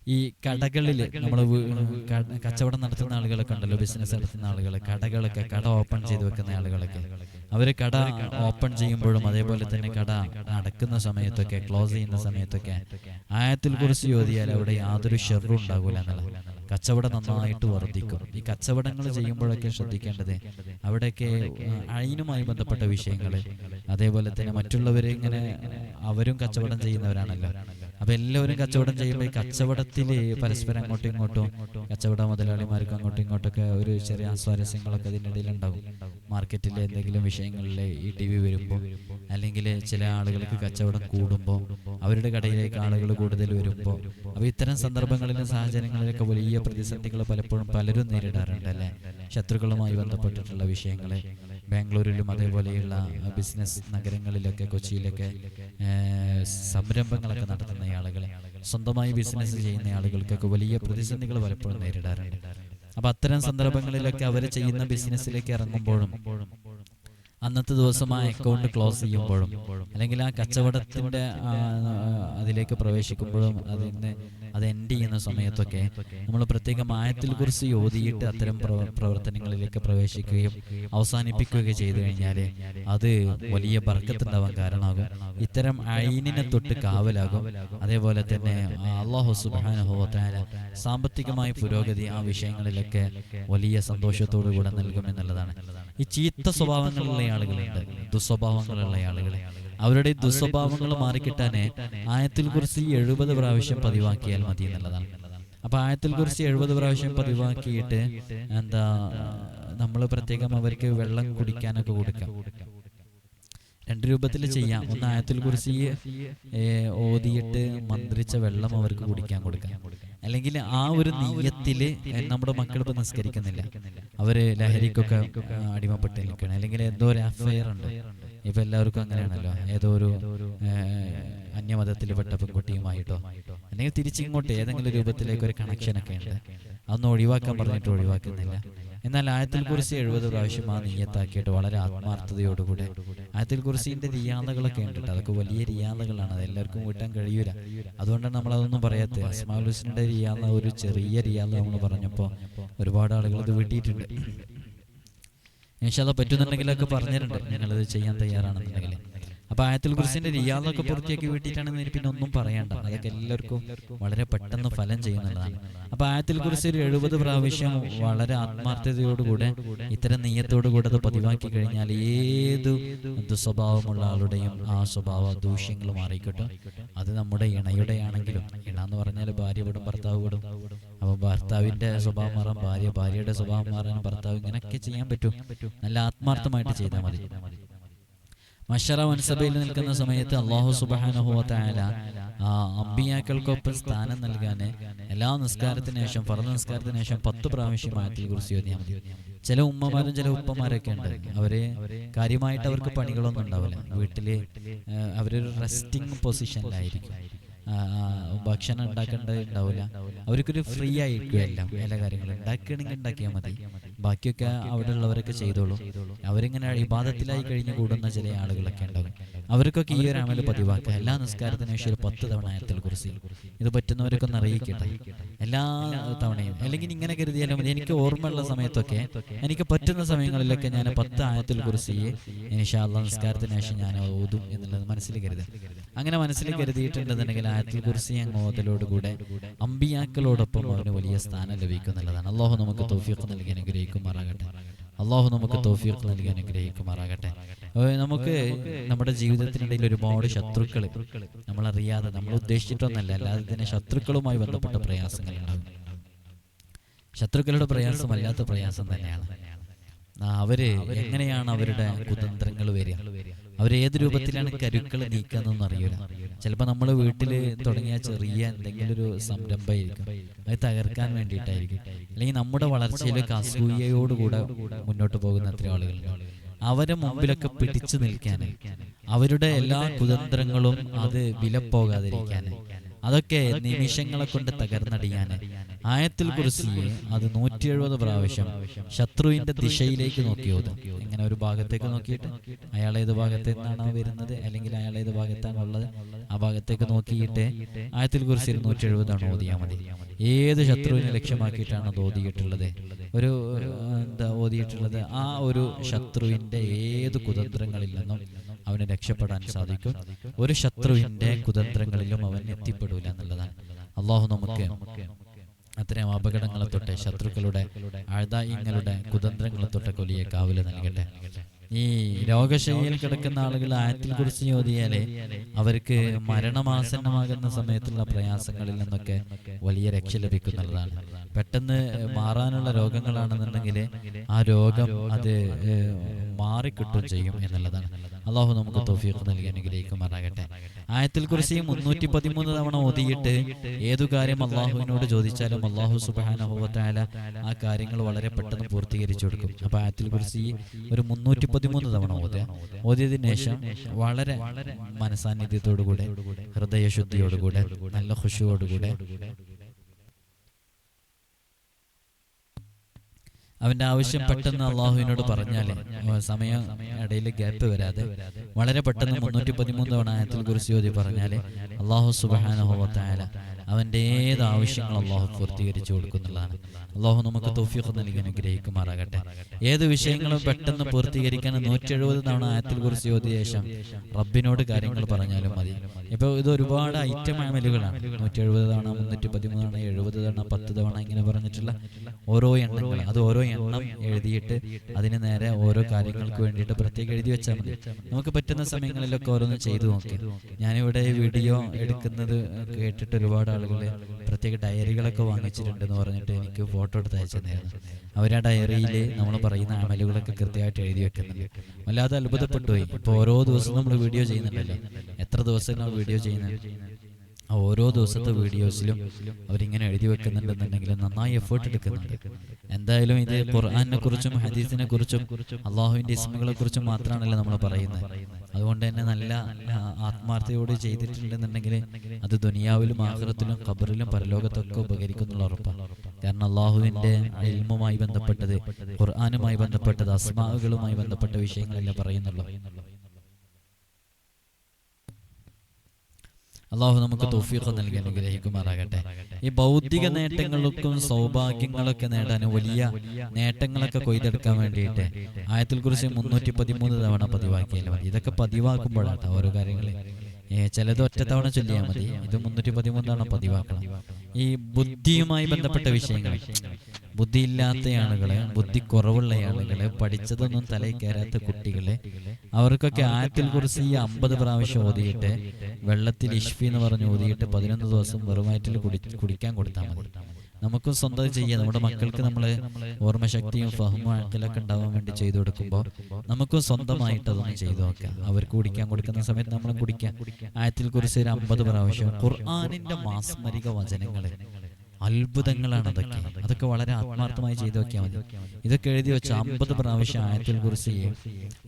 ഈ കടകളിൽ നമ്മൾ കച്ചവടം നടത്തുന്ന ആളുകളൊക്കെ ഉണ്ടല്ലോ ബിസിനസ് നടത്തുന്ന ആളുകൾ കടകളൊക്കെ കട ഓപ്പൺ ചെയ്ത് വെക്കുന്ന ആളുകളൊക്കെ. അവർ കട ഓപ്പൺ ചെയ്യുമ്പോഴും അതേപോലെ തന്നെ കട അടക്കുന്ന സമയത്തൊക്കെ ക്ലോസ് ചെയ്യുന്ന സമയത്തൊക്കെ ആയത്തിൽ കുറിച്ച് ചോദിയാൽ അവിടെ യാതൊരു ഷെറും ഉണ്ടാകൂല എന്നുള്ളത് കച്ചവടം നന്നായിട്ട് വർദ്ധിക്കും. ഈ കച്ചവടങ്ങൾ ചെയ്യുമ്പോഴൊക്കെ ശ്രദ്ധിക്കേണ്ടത് അവിടെയൊക്കെ അയിനുമായി ബന്ധപ്പെട്ട വിഷയങ്ങൾ അതേപോലെ തന്നെ മറ്റുള്ളവരെ ഇങ്ങനെ അവരും കച്ചവടം ചെയ്യുന്നവരാണല്ലോ. അപ്പൊ എല്ലാവരും കച്ചവടം ചെയ്യുമ്പോൾ ഈ കച്ചവടത്തിൽ പരസ്പരം അങ്ങോട്ടും ഇങ്ങോട്ടും കച്ചവട മുതലാളിമാർക്കും അങ്ങോട്ടും ഇങ്ങോട്ടൊക്കെ ഒരു ചെറിയ സ്വാരസ്യങ്ങളൊക്കെ അതിനിടയിൽ ഉണ്ടാവും മാർക്കറ്റിലെ എന്തെങ്കിലും വിഷയങ്ങളിൽ ഈ ടി വി വരുമ്പോൾ അല്ലെങ്കിൽ ചില ആളുകൾക്ക് കച്ചവടം കൂടുമ്പോൾ അവരുടെ കടയിലേക്ക് ആളുകൾ കൂടുതൽ വരുമ്പോൾ അപ്പോൾ ഇത്തരം സന്ദർഭങ്ങളിലും സാഹചര്യങ്ങളിലൊക്കെ വലിയ പ്രതിസന്ധികൾ പലപ്പോഴും പലരും നേരിടാറുണ്ട് അല്ലേ? ശത്രുക്കളുമായി ബന്ധപ്പെട്ടിട്ടുള്ള വിഷയങ്ങൾ ബാംഗ്ലൂരിലും അതേപോലെയുള്ള ബിസിനസ് നഗരങ്ങളിലൊക്കെ കൊച്ചിയിലൊക്കെ സംരംഭങ്ങളൊക്കെ നടത്തുന്ന ആളുകൾ സ്വന്തമായി ബിസിനസ് ചെയ്യുന്ന ആളുകൾക്കൊക്കെ വലിയ പ്രതിസന്ധികൾ പലപ്പോഴും നേരിടാറുണ്ട്. അപ്പൊ അത്തരം സന്ദർഭങ്ങളിലൊക്കെ അവർ ചെയ്യുന്ന ബിസിനസ്സിലേക്ക് ഇറങ്ങുമ്പോഴും അന്നത്തെ ദിവസം ആ അക്കൗണ്ട് ക്ലോസ് ചെയ്യുമ്പോഴും അല്ലെങ്കിൽ ആ കച്ചവടത്തിന്റെ അതിലേക്ക് പ്രവേശിക്കുമ്പോഴും അതിന് അത് ചെയ്യുന്ന സമയത്തൊക്കെ നമ്മൾ പ്രത്യേകം ആയത്തിൽ കുറിച്ച് യോതിയിട്ട് അത്തരം പ്രവർത്തനങ്ങളിലേക്ക് പ്രവേശിക്കുകയും അവസാനിപ്പിക്കുകയൊക്കെ ചെയ്തു കഴിഞ്ഞാൽ അത് വലിയ ബർക്കത്തുണ്ടാവാൻ കാരണമാകും. ഇത്തരം അയിനിനെ തൊട്ട് കാവലാകും. അതേപോലെ തന്നെ അള്ളാഹു സുബാനുഭവത്തായ സാമ്പത്തികമായ പുരോഗതി ആ വിഷയങ്ങളിലൊക്കെ വലിയ സന്തോഷത്തോടു കൂടെ നൽകും എന്നുള്ളതാണ് ഈ ചീത്ത സ്വഭാവങ്ങളുള്ള ആളുകളുണ്ട്. ദുസ്വഭാവങ്ങളുള്ള ആളുകൾ അവരുടെ ദുസ്വഭാവങ്ങൾ മാറിക്കിട്ടാനെ ആയത്തിൽ കുറിച്ച് എഴുപത് പ്രാവശ്യം പതിവാക്കിയാൽ മതി എന്നുള്ളതാണ് അപ്പൊ ആയത്തിൽ കുറിച്ച് എഴുപത് പ്രാവശ്യം പതിവാക്കിയിട്ട് എന്താ നമ്മൾ പ്രത്യേകം അവർക്ക് വെള്ളം കുടിക്കാനൊക്കെ കൊടുക്കാം. രണ്ട് രൂപത്തിൽ ചെയ്യാം. ഒന്ന് ആയത്തിൽ കുറിച്ച് ഓതിയിട്ട് മന്ത്രിച്ച വെള്ളം അവർക്ക് കുടിക്കാൻ കൊടുക്കാം. അല്ലെങ്കിൽ ആ ഒരു നീയത്തിൽ നമ്മുടെ മക്കൾ ഇപ്പൊ നിസ്കരിക്കുന്നില്ല. അവർ ലഹരിക്കൊക്കെ അടിമപ്പെട്ട് നിൽക്കണം അല്ലെങ്കിൽ എന്തോ ഒരു അഫയർ ഉണ്ട് ഇപ്പൊ എല്ലാവർക്കും അങ്ങനെയാണല്ലോ. ഏതോ ഒരു അന്യമതത്തിൽപ്പെട്ട പെൺകുട്ടിയുമായിട്ടോ അല്ലെങ്കിൽ തിരിച്ചിങ്ങോട്ട് ഏതെങ്കിലും രൂപത്തിലേക്ക് ഒരു കണക്ഷൻ ഒക്കെ ഉണ്ട്. അതൊന്നും ഒഴിവാക്കാൻ പറഞ്ഞിട്ട് ഒഴിവാക്കുന്നില്ല. എന്നാൽ ആയത്തിൽ കുറിച്ച് എഴുപത് പ്രാവശ്യം ആ നീയത്താക്കിയിട്ട് വളരെ ആത്മാർത്ഥതയോടുകൂടെ ആയത്തിൽ കുറിച്ചിന്റെ റിയാദകളൊക്കെ ഉണ്ട് അതൊക്കെ വലിയ റിയാദകളാണ്. അത് എല്ലാവർക്കും വീട്ടാൻ കഴിയൂല. അതുകൊണ്ടാണ് നമ്മൾ അതൊന്നും പറയാത്തത് അസ്മാൽ റിയാദ ഒരു ചെറിയ റിയാദ നമ്മൾ പറഞ്ഞപ്പോൾ ഒരുപാട് ആളുകൾ അത് വീട്ടിയിട്ടുണ്ട് ഇൻഷാല്ല പറ്റുന്നുണ്ടെങ്കിലൊക്കെ പറഞ്ഞിട്ടുണ്ട്. നിങ്ങളത് ചെയ്യാൻ തയ്യാറാണെന്നുണ്ടെങ്കിൽ. അപ്പൊ ആയത്തിൽ കുറിച്ചിന്റെ റിയാദൊക്കെ പൂർത്തിയാക്കി വീട്ടിയിട്ടാണെന്ന് പിന്നെ ഒന്നും പറയണ്ട അതൊക്കെ എല്ലാവർക്കും വളരെ പെട്ടെന്ന് ഫലം ചെയ്യുന്നതാണ്. അപ്പൊ ആയത്തിൽ കുറിച്ച് ഒരു എഴുപത് പ്രാവശ്യം വളരെ ആത്മാർത്ഥതയോടുകൂടെ ഇത്തരം നെയ്യത്തോടുകൂടെ അത് പതിവാക്കി കഴിഞ്ഞാൽ ഏത് ദുസ്വഭാവമുള്ള ആളുടെയും ആ സ്വഭാവ ദൂഷ്യങ്ങൾ മാറിക്കിട്ടും. അത് നമ്മുടെ ഇണയുടെ ആണെങ്കിലും ഇണ എന്ന് പറഞ്ഞാൽ ഭാര്യ വിടും ഭർത്താവ് വിടും അപ്പൊ ഭർത്താവിന്റെ സ്വഭാവം മാറാൻ ഭാര്യ ഭാര്യയുടെ സ്വഭാവം മാറാൻ ഭർത്താവ് ഇങ്ങനെയൊക്കെ ചെയ്യാൻ പറ്റും. നല്ല ആത്മാർത്ഥമായിട്ട് ചെയ്താൽ മതി. മഷറ വൻസഭയിൽ നിൽക്കുന്ന സമയത്ത് അള്ളാഹു സുബാനുഭവത്തായ ആ അമ്പിയാക്കൾക്കൊപ്പം സ്ഥാനം നൽകാൻ എല്ലാ നിസ്കാരത്തിന് ശേഷം ഫറ നിസ്കാരത്തിന് ശേഷം പത്ത് പ്രാവശ്യം ആയത്തിൽ കുറിച്ച് ഓതിയാൽ മതി. ചില ഉമ്മമാരും ചില ഉപ്പമാരൊക്കെ ഉണ്ട്. അവർ കാര്യമായിട്ട് അവർക്ക് പണികളൊന്നും ഉണ്ടാവില്ല. വീട്ടിൽ അവരൊരു റെസ്റ്റിംഗ് പൊസിഷനിലായിരിക്കും ഭക്ഷണം ഉണ്ടാക്കേണ്ടത് ഉണ്ടാവില്ല. അവർക്കൊരു ഫ്രീ ആയിരിക്കും എല്ലാം എല്ലാ കാര്യങ്ങളും. ഉണ്ടാക്കുകയാണെങ്കിൽ ഉണ്ടാക്കിയാൽ മതി. ബാക്കിയൊക്കെ അവിടെ ഉള്ളവരൊക്കെ ചെയ്തോളൂ. അവരിങ്ങനെ ഇബാദത്തിലായി കഴിഞ്ഞ് കൂടുന്ന ചില ആളുകളൊക്കെ ഉണ്ടാകും അവർക്കൊക്കെ ഈ ഒരു അമൽ പതിവാക്കുക എല്ലാ നിസ്കാരത്തിന് ശേഷം ഒരു പത്ത് തവണ ആയത്തിൽ കുറിച്ച് ഇത് പറ്റുന്നവരൊക്കെ ഒന്ന് അറിയിക്കട്ടെ. എല്ലാ തവണയും. അല്ലെങ്കിൽ ഇങ്ങനെ കരുതിയാലും മതി എനിക്ക് ഓർമ്മയുള്ള സമയത്തൊക്കെ എനിക്ക് പറ്റുന്ന സമയങ്ങളിലൊക്കെ ഞാൻ പത്ത് ആയത്തിൽ കുറിച്ച് ഇനിഷാള്ള നിസ്കാരത്തിന് ശേഷം ഞാൻ ഓതും എന്നുള്ളത് മനസ്സിൽ കരുതുക അങ്ങനെ മനസ്സിൽ കരുതിയിട്ടുണ്ടെന്നുണ്ടെങ്കിൽ ആയത്തിൽ കുറിച്ച് അങ്ങ് ഓതലോടുകൂടെ അമ്പിയാക്കളോടൊപ്പം അവന് വലിയ സ്ഥാനം ലഭിക്കുന്നുള്ളതാണ്. അള്ളാഹു നമുക്ക് തോഫിയൊക്കെ നൽകി അനുഗ്രഹിക്കുമാറാകട്ടെ. അള്ളാഹു നമുക്ക് തോഫീർക്ക് നൽകി അനുഗ്രഹിക്കുമാറാകട്ടെ. നമുക്ക് നമ്മുടെ ജീവിതത്തിനിടയിൽ ഒരുപാട് ശത്രുക്കൾ നമ്മളറിയാതെ നമ്മൾ ഉദ്ദേശിച്ചിട്ടൊന്നല്ല അല്ലാതെ തന്നെ ശത്രുക്കളുമായി ബന്ധപ്പെട്ട പ്രയാസങ്ങൾ ഉണ്ടാകും ശത്രുക്കളുടെ പ്രയാസം അല്ലാത്ത പ്രയാസം തന്നെയാണ്. അവർ എങ്ങനെയാണ് അവരുടെ കുതന്ത്രങ്ങൾ വരിക? അവർ ഏത് രൂപത്തിലാണ് കരുക്കൾ നീക്കാന്നൊന്നും അറിയില്ല ചിലപ്പോൾ നമ്മൾ വീട്ടിൽ തുടങ്ങിയ ചെറിയ എന്തെങ്കിലും ഒരു സംരംഭമായിരിക്കും. അത് തകർക്കാൻ വേണ്ടിയിട്ടായിരിക്കും. അല്ലെങ്കിൽ നമ്മുടെ വളർച്ചയിൽ അസൂയയോടുകൂടെ മുന്നോട്ട് പോകുന്ന അത്ര ആളുകളുണ്ട്. അവരെ മുമ്പിലൊക്കെ പിടിച്ചു നിൽക്കാൻ അവരുടെ എല്ലാ കുതന്ത്രങ്ങളും അത് വിലപ്പോകാതിരിക്കാൻ അതൊക്കെ നിമിഷങ്ങളെ കൊണ്ട് തകർന്നടിയാൻ ആയത്തിൽ കുറിച്ച് അത് നൂറ്റി എഴുപത് പ്രാവശ്യം ശത്രുവിന്റെ ദിശയിലേക്ക് നോക്കിയോത്. ഇങ്ങനെ ഒരു ഭാഗത്തേക്ക് നോക്കിയിട്ട് അയാൾ ഏത് ഭാഗത്ത് നിന്നാണോ വരുന്നത്? അല്ലെങ്കിൽ അയാൾ ഏത് ഭാഗത്താണ് ഉള്ളത്? ആ ഭാഗത്തേക്ക് നോക്കിയിട്ട് ആയത്തിൽ കുറിച്ച് നൂറ്റി എഴുപതാണ് ഓതിയാൽ മതി. ഏത് ശത്രുവിനെ ലക്ഷ്യമാക്കിയിട്ടാണ് അത് ഓതിയിട്ടുള്ളത്? ഒരു എന്താ ഓതിയിട്ടുള്ളത്? ആ ഒരു ശത്രുവിന്റെ ഏത് കുതന്ത്രങ്ങളിൽ നിന്നും അവന് രക്ഷപ്പെടാൻ സാധിക്കും? ഒരു ശത്രുവിന്റെ കുതന്ത്രങ്ങളിലും അവൻ എത്തിപ്പെടൂല എന്നുള്ളതാണ്. അള്ളാഹു നമുക്ക് അത്തരം അപകടങ്ങളെ തൊട്ട് ശത്രുക്കളുടെ ആഴ്തായിങ്ങളുടെ കുതന്ത്രങ്ങളെ തൊട്ട് കൊലിയെ കാവൽ നൽകട്ടെ. ഈ രോഗശൈലിയിൽ കിടക്കുന്ന ആളുകൾ ആയത്തിൽ കുറിച്ച് ചോദിയാലേ അവർക്ക് മരണമാസന്നമാകുന്ന സമയത്തുള്ള പ്രയാസങ്ങളിൽ നിന്നൊക്കെ വലിയ രക്ഷ ലഭിക്കുന്നതാണ്. പെട്ടെന്ന് മാറാനുള്ള രോഗങ്ങളാണെന്നുണ്ടെങ്കിൽ ആ രോഗം അത് മാറിക്കിട്ടും ചെയ്യും എന്നുള്ളതാണ്. അള്ളാഹു നമുക്ക് തൊഫീഖ് നൽകി അനുഗ്രഹിക്കുമാറാകട്ടെ ആയത്തിൽ കുറിച്ച് മുന്നൂറ്റി പതിമൂന്ന് തവണ ഓതിയിട്ട് ഏതു കാര്യം അള്ളാഹുവിനോട് ചോദിച്ചാലും അള്ളാഹു സുബാനഹുവത്തായ ആ കാര്യങ്ങൾ വളരെ പെട്ടെന്ന് പൂർത്തീകരിച്ചു കൊടുക്കും. അപ്പൊ ആയത്തിൽ കുറിച്ച് ഒരു മുന്നൂറ്റി പതിമൂന്ന് തവണ ഓതുക ഓതിയതിനു ശേഷം വളരെ മനസാന്നിധ്യത്തോടുകൂടെ ഹൃദയശുദ്ധിയോടുകൂടെ നല്ല ഖുഷിയോടുകൂടെ അവന്റെ ആവശ്യം പെട്ടെന്ന് അള്ളാഹുവിനോട് പറഞ്ഞാലേ സമയം ഇടയിൽ ഗ്യാപ്പ് വരാതെ വളരെ പെട്ടെന്ന് മുന്നൂറ്റി പതിമൂന്ന് തവണ ആയത്തിൽ കുറിച്ച് ചോദ്യം പറഞ്ഞാൽ അള്ളാഹു സുബാന അവന്റെ ഏത് ആവശ്യങ്ങൾ അള്ളാഹു പൂർത്തീകരിച്ചു കൊടുക്കുന്നുള്ളതാണ്. അള്ളാഹു നമുക്ക് തോഫിയൊക്കെ നൽകി അനുഗ്രഹിക്കുമാറാകട്ടെ. ഏത് വിഷയങ്ങളും പെട്ടെന്ന് പൂർത്തീകരിക്കാൻ നൂറ്റി എഴുപത് തവണ ആയത്തിൽ കുറിച്ച് ചോദിച്ച ശേഷം റബ്ബിനോട് കാര്യങ്ങൾ പറഞ്ഞാലും മതി. ഇപ്പൊ ഇത് ഒരുപാട് ഐറ്റം അമലുകളാണ്. നൂറ്റി എഴുപത് തവണ മുന്നൂറ്റി പതിമൂന്ന് തവണ എഴുപത് തവണ പത്ത് തവണ ഇങ്ങനെ പറഞ്ഞിട്ടുള്ള ഓരോ എണ്ണങ്ങൾ. അത് ഓരോ എണ്ണം എഴുതിയിട്ട് അതിന് നേരെ ഓരോ കാര്യങ്ങൾക്ക് വേണ്ടിയിട്ട് പ്രത്യേകം എഴുതി വെച്ചാൽ മതി. നമുക്ക് പറ്റുന്ന സമയങ്ങളിലൊക്കെ ഓരോന്ന് ചെയ്തു നോക്കി. ഞാനിവിടെ വീഡിയോ എടുക്കുന്നത് കേട്ടിട്ട് ഒരുപാട് ആളുകൾ പ്രത്യേക ഡയറികളൊക്കെ വാങ്ങിച്ചിട്ടുണ്ടെന്ന് പറഞ്ഞിട്ട് എനിക്ക് ഫോട്ടോ എടുത്ത് അയച്ചു തന്നായിരുന്നു അവർ ഡയറിയിൽ നമ്മൾ പറയുന്ന അമലുകളൊക്കെ കൃത്യമായിട്ട് എഴുതി വെക്കുന്നുണ്ട്. വല്ലാതെ അത്ഭുതപ്പെട്ടു പോയി. ഇപ്പോൾ ഓരോ ദിവസവും നമ്മൾ വീഡിയോ ചെയ്യുന്നുണ്ടല്ലോ. എത്ര ദിവസം നമ്മൾ വീഡിയോ ചെയ്യുന്നത്? ആ ഓരോ ദിവസത്തെ വീഡിയോസിലും അവരിങ്ങനെ എഴുതി വെക്കുന്നുണ്ടെന്നുണ്ടെങ്കിൽ നന്നായി എഫേർട്ട് എടുക്കുന്നുണ്ട്. എന്തായാലും ഇത് ഖുർആാനിനെ കുറിച്ചും ഹദീസിനെ കുറിച്ചും അള്ളാഹുവിന്റെ ഇസ്മുകളെ കുറിച്ചും മാത്രമാണല്ലോ നമ്മൾ പറയുന്നത്. അതുകൊണ്ട് തന്നെ നല്ല ആത്മാർത്ഥയോട് ചെയ്തിട്ടുണ്ടെന്നുണ്ടെങ്കിൽ അത് ദുനിയാവിലും ആഹ്റത്തിലും ഖബറിലും പരലോകത്തൊക്കെ ഉപകരിക്കുന്നുള്ള ഉറപ്പാണ്. കാരണം അള്ളാഹുവിന്റെ ഇൽമുമായി ബന്ധപ്പെട്ടത് ഖുർആാനുമായി ബന്ധപ്പെട്ടത് അസ്മാവുകളുമായി ബന്ധപ്പെട്ട വിഷയങ്ങളെല്ലാം പറയുന്നുള്ളൂ. അള്ളാഹു നമുക്ക് തൗഫീഖ് നൽകി അനുഗ്രഹിക്കുമാറാകട്ടെ. ഈ ഭൗതിക നേട്ടങ്ങൾക്കും സൗഭാഗ്യങ്ങളൊക്കെ നേടാൻ വലിയ നേട്ടങ്ങളൊക്കെ കൊയ്തെടുക്കാൻ വേണ്ടിയിട്ട് ആയത്തിൽ കുറിച്ച് മുന്നൂറ്റി പതിമൂന്ന് തവണ പതിവാക്കിയാലും മതി. ഇതൊക്കെ പതിവാക്കുമ്പോഴാണ് ഓരോ കാര്യങ്ങൾ ചിലത് ഒറ്റ തവണ ചൊല്ലിയാൽ മതി. ഇത് മുന്നൂറ്റി പതിമൂന്ന് തവണ പതിവാക്കണം. ഈ ബുദ്ധിയുമായി ബന്ധപ്പെട്ട വിഷയങ്ങൾ. ബുദ്ധിയില്ലാത്ത ആളുകളെ ബുദ്ധി കുറവുള്ള ആളുകളെ പഠിച്ചതൊന്നും തലയിൽ കയറാത്ത കുട്ടികളെ അവർക്കൊക്കെ ആയത്തിൽ കുറിച്ച് ഈ അമ്പത് പ്രാവശ്യം ഓതിയിട്ട് വെള്ളത്തിൽ ഇഷ്ഫി എന്ന് പറഞ്ഞ് ഓതിയിട്ട് പതിനൊന്ന് ദിവസം വെറുമായിട്ടിൽ കുടി കുടിക്കാൻ കൊടുത്താൽ മതി. നമുക്കും സ്വന്തം ചെയ്യാം നമ്മുടെ മക്കൾക്ക് നമ്മൾ ഓർമ്മശക്തിയും ഫഹമും ഉണ്ടാവാൻ വേണ്ടി ചെയ്തു കൊടുക്കുമ്പോൾ നമുക്കും സ്വന്തമായിട്ട് അതൊന്ന് ചെയ്തു നോക്കാം. അവർക്ക് കുടിക്കാൻ കൊടുക്കുന്ന സമയത്ത് നമ്മളും കുടിക്കാം. ആയത്തിൽ കുറിച്ച് ഒരു അമ്പത് പ്രാവശ്യം ഖുർആാനിന്റെ മാസ്മരിക വചനങ്ങൾ അത്ഭുതങ്ങളാണ് അതൊക്കെ. അതൊക്കെ. വളരെ ആത്മാർത്ഥമായി ചെയ്തു വെക്കാൻ മതി. ഇതൊക്കെ എഴുതി വെച്ച അമ്പത് പ്രാവശ്യം ആയത്തിൽ കുറിച്ച്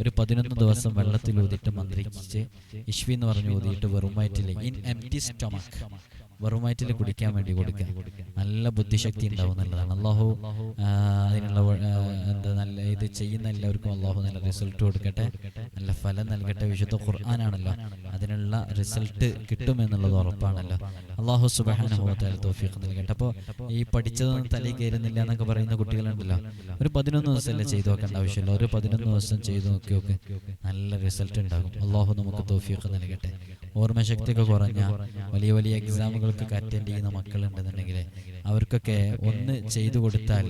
ഒരു പതിനൊന്ന് ദിവസം വെള്ളത്തിൽ ഊതിയിട്ട് മന്ത്രിച്ച് ഇഷ്വി എന്ന് പറഞ്ഞ് ഊതിയിട്ട് വെറും ഇൻ എംറ്റി സ്റ്റൊമക് വെറും വയറ്റിൽ കുടിക്കാൻ വേണ്ടി കൊടുക്കുക. നല്ല ബുദ്ധിശക്തി ഉണ്ടാവും എന്നുള്ളതാണ്. അള്ളാഹു അതിനുള്ള എന്താ നല്ല ഇത് ചെയ്യുന്ന എല്ലാവർക്കും അള്ളാഹു നല്ല റിസൾട്ട് കൊടുക്കട്ടെ. നല്ല ഫലം നൽകട്ടെ വിശുദ്ധ ഖുർആാനാണല്ലോ. അതിനുള്ള റിസൾട്ട് കിട്ടുമെന്നുള്ളത് ഉറപ്പാണല്ലോ. അള്ളാഹു സുബാനുഭവത്താൽ തോഫിക്ക് നൽകട്ടെ. അപ്പോൾ ഈ പഠിച്ചതൊന്നും തലയിൽ കയറുന്നില്ല എന്നൊക്കെ പറയുന്ന കുട്ടികളുണ്ടല്ലോ. ഒരു പതിനൊന്ന് ദിവസമല്ലേ ചെയ്തു നോക്കേണ്ട ആവശ്യമില്ല. ഒരു പതിനൊന്ന് ദിവസം ചെയ്തു നോക്കി നോക്ക് നല്ല റിസൾട്ട് ഉണ്ടാകും. അള്ളാഹു നമുക്ക് തോഫിയൊക്കെ നൽകട്ടെ. ഓർമ്മശക്തിയൊക്കെ കുറഞ്ഞ വലിയ വലിയ എക്സാമുകൾക്കൊക്കെ അറ്റൻഡ് ചെയ്യുന്ന മക്കളുണ്ടെന്നുണ്ടെങ്കിൽ അവർക്കൊക്കെ ഒന്ന് ചെയ്തു കൊടുത്താൽ